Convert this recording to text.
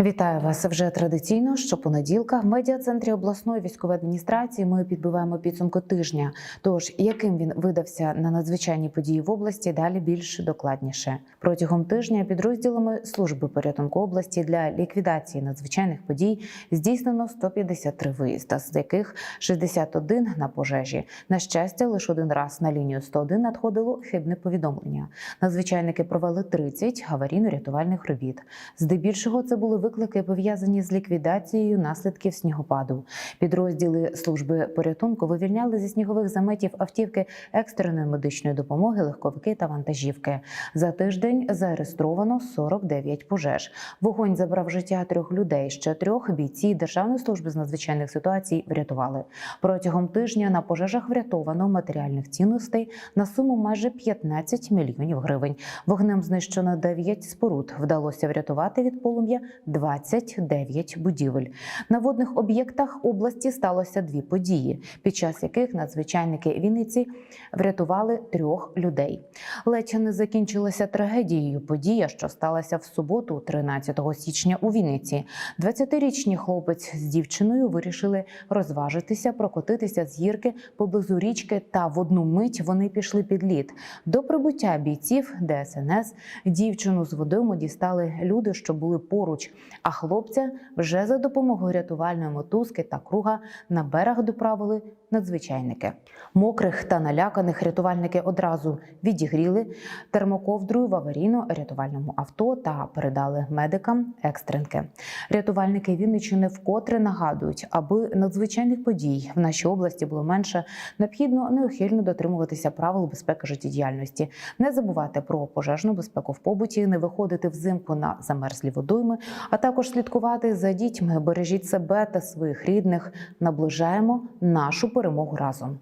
Вітаю вас вже традиційно. Щопонеділка в медіа-центрі обласної військової адміністрації ми підбиваємо підсумку тижня. Тож яким він видався на надзвичайні події в області, далі більш докладніше. Протягом тижня підрозділами служби порятунку області для ліквідації надзвичайних подій здійснено 153 виїзда, з яких 61 на пожежі. На щастя, лише один раз на лінію 101 надходило хибне повідомлення. Надзвичайники провели 30 аварійно-рятувальних робіт. Здебільшого це були виклики пов'язані з ліквідацією наслідків снігопаду. Підрозділи служби порятунку вивільняли зі снігових заметів автівки екстреної медичної допомоги, легковики та вантажівки. За тиждень зареєстровано 49 пожеж. Вогонь забрав життя трьох людей. Ще трьох бійці Державної служби з надзвичайних ситуацій врятували. Протягом тижня на пожежах врятовано матеріальних цінностей на суму майже 15 мільйонів гривень. Вогнем знищено 9 споруд. Вдалося врятувати від полум'я 29 будівель. На водних об'єктах області сталося дві події, під час яких надзвичайники Вінниці врятували трьох людей. Ледь не закінчилася трагедією. Подія, що сталася в суботу, 13 січня у Вінниці. 20-річний хлопець з дівчиною вирішили розважитися, прокотитися з гірки поблизу річки. Та в одну мить вони пішли під лід. До прибуття бійців ДСНС дівчину з водойму дістали люди, що були поруч. А хлопця вже за допомогою рятувальної мотузки та круга на берег доправили надзвичайники. Мокрих та наляканих рятувальники одразу відігріли термоковдрою в аварійно-рятувальному авто та передали медикам екстренки. Рятувальники Вінниччини вкотре нагадують, аби надзвичайних подій в нашій області було менше, необхідно неухильно дотримуватися правил безпеки життєдіяльності, не забувати про пожежну безпеку в побуті, не виходити взимку на замерзлі водойми, а також слідкувати за дітьми. Бережіть себе та своїх рідних. Наближаємо нашу перемогу разом.